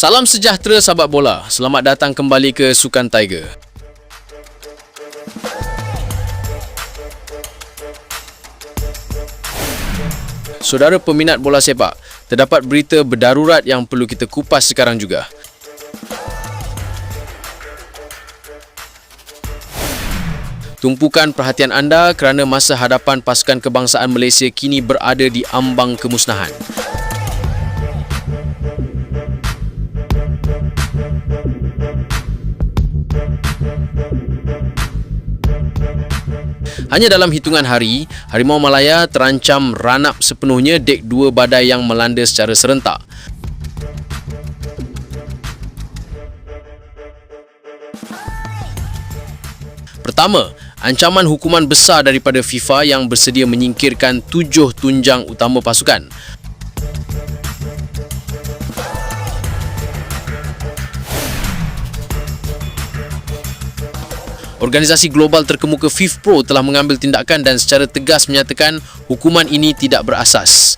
Salam sejahtera sahabat bola. Selamat datang kembali ke Sukan Tiger. Saudara peminat bola sepak, terdapat berita berdarurat yang perlu kita kupas sekarang juga. Tumpukan perhatian anda kerana masa hadapan pasukan kebangsaan Malaysia kini berada di ambang kemusnahan. Hanya dalam hitungan hari, Harimau Malaya terancam ranap sepenuhnya dek dua badai yang melanda secara serentak. Pertama, ancaman hukuman besar daripada FIFA yang bersedia menyingkirkan tujuh tunjang utama pasukan. Organisasi global terkemuka FIFPro telah mengambil tindakan dan secara tegas menyatakan hukuman ini tidak berasas.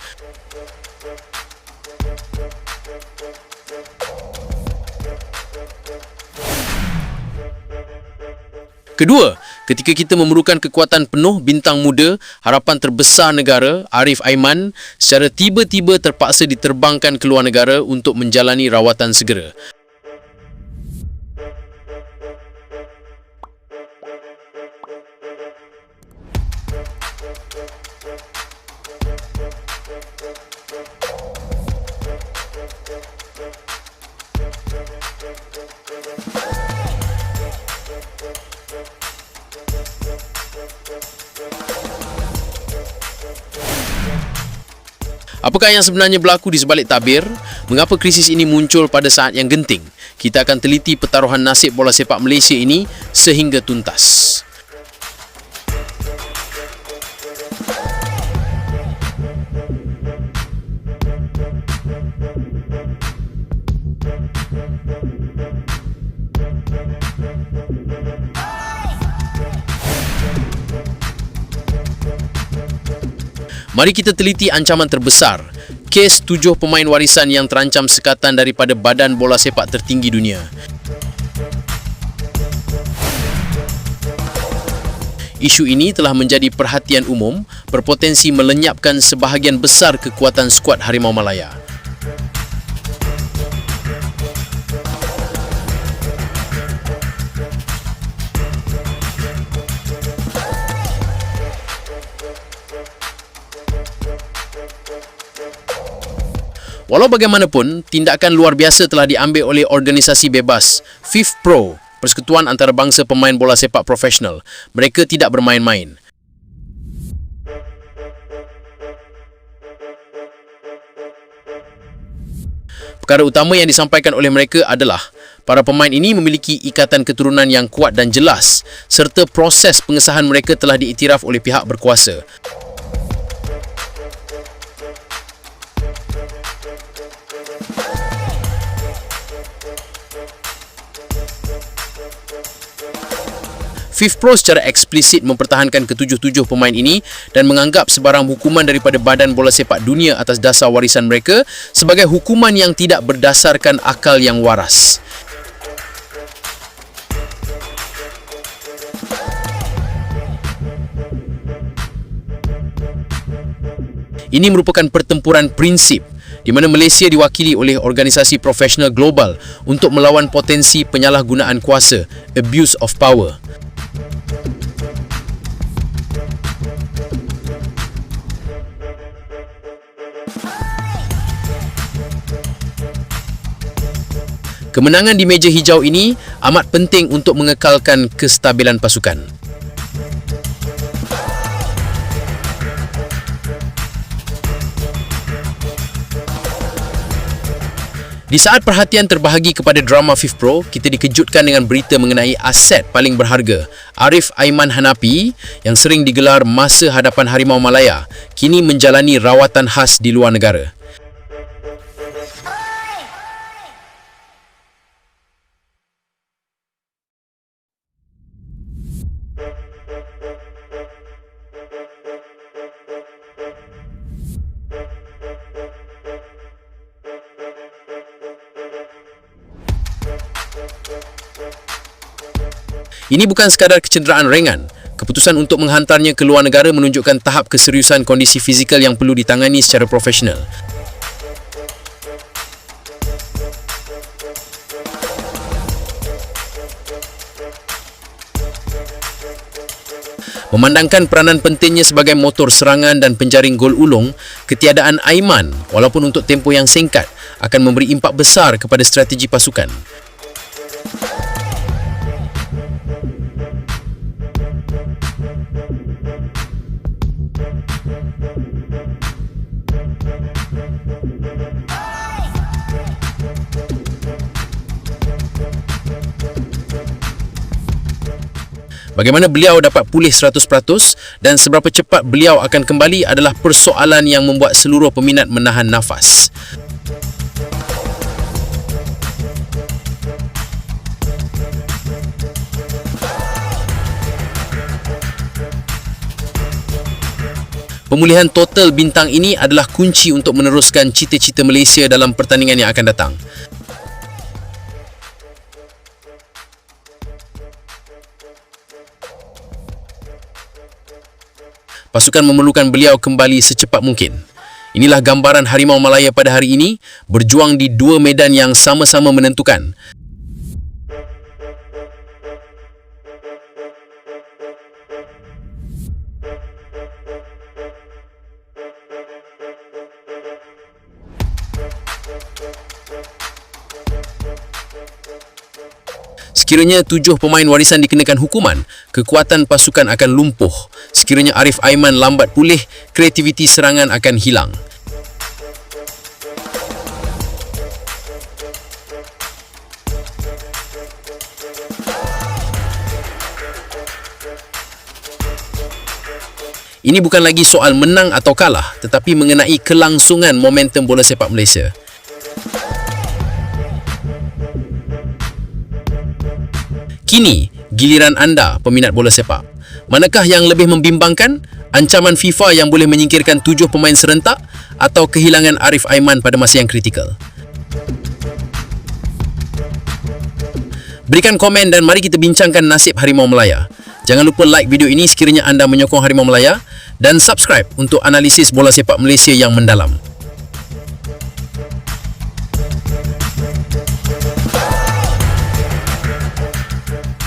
Kedua, ketika kita memerlukan kekuatan penuh bintang muda, harapan terbesar negara, Arif Aiman, secara tiba-tiba terpaksa diterbangkan ke luar negara untuk menjalani rawatan segera. Apakah yang sebenarnya berlaku di sebalik tabir? Mengapa krisis ini muncul pada saat yang genting? Kita akan teliti pertaruhan nasib bola sepak Malaysia ini sehingga tuntas. Mari kita teliti ancaman terbesar. Kes tujuh pemain warisan yang terancam sekatan daripada badan bola sepak tertinggi dunia. Isu ini telah menjadi perhatian umum berpotensi melenyapkan sebahagian besar kekuatan skuad Harimau Malaya. Walau bagaimanapun, tindakan luar biasa telah diambil oleh organisasi bebas FIFPro, persekutuan antarabangsa pemain bola sepak profesional. Mereka tidak bermain-main. Perkara utama yang disampaikan oleh mereka adalah para pemain ini memiliki ikatan keturunan yang kuat dan jelas serta proses pengesahan mereka telah diiktiraf oleh pihak berkuasa. FIFPro secara eksplisit mempertahankan ketujuh-tujuh pemain ini dan menganggap sebarang hukuman daripada Badan Bola Sepak Dunia atas dasar warisan mereka sebagai hukuman yang tidak berdasarkan akal yang waras. Ini merupakan pertempuran prinsip di mana Malaysia diwakili oleh organisasi profesional global untuk melawan potensi penyalahgunaan kuasa, abuse of power. Kemenangan di meja hijau ini amat penting untuk mengekalkan kestabilan pasukan. Di saat perhatian terbahagi kepada drama Fifth Pro, kita dikejutkan dengan berita mengenai aset paling berharga, Arif Aiman Hanapi yang sering digelar masa hadapan Harimau Malaya, kini menjalani rawatan khas di luar negara. Ini bukan sekadar kecederaan ringan. Keputusan untuk menghantarnya ke luar negara menunjukkan tahap keseriusan kondisi fizikal yang perlu ditangani secara profesional. Memandangkan peranan pentingnya sebagai motor serangan dan penjaring gol ulung, ketiadaan Aiman walaupun untuk tempoh yang singkat akan memberi impak besar kepada strategi pasukan. Bagaimana beliau dapat pulih 100% dan seberapa cepat beliau akan kembali adalah persoalan yang membuat seluruh peminat menahan nafas. Pemulihan total bintang ini adalah kunci untuk meneruskan cita-cita Malaysia dalam pertandingan yang akan datang. Pasukan memerlukan beliau kembali secepat mungkin. Inilah gambaran Harimau Malaya pada hari ini berjuang di dua medan yang sama-sama menentukan. Sekiranya tujuh pemain warisan dikenakan hukuman, kekuatan pasukan akan lumpuh. Sekiranya Arif Aiman lambat pulih, kreativiti serangan akan hilang. Ini bukan lagi soal menang atau kalah, tetapi mengenai kelangsungan momentum bola sepak Malaysia. Kini, giliran anda peminat bola sepak. Manakah yang lebih membimbangkan? Ancaman FIFA yang boleh menyingkirkan tujuh pemain serentak atau kehilangan Arif Aiman pada masa yang kritikal? Berikan komen dan mari kita bincangkan nasib Harimau Melaya. Jangan lupa like video ini sekiranya anda menyokong Harimau Melaya dan subscribe untuk analisis bola sepak Malaysia yang mendalam.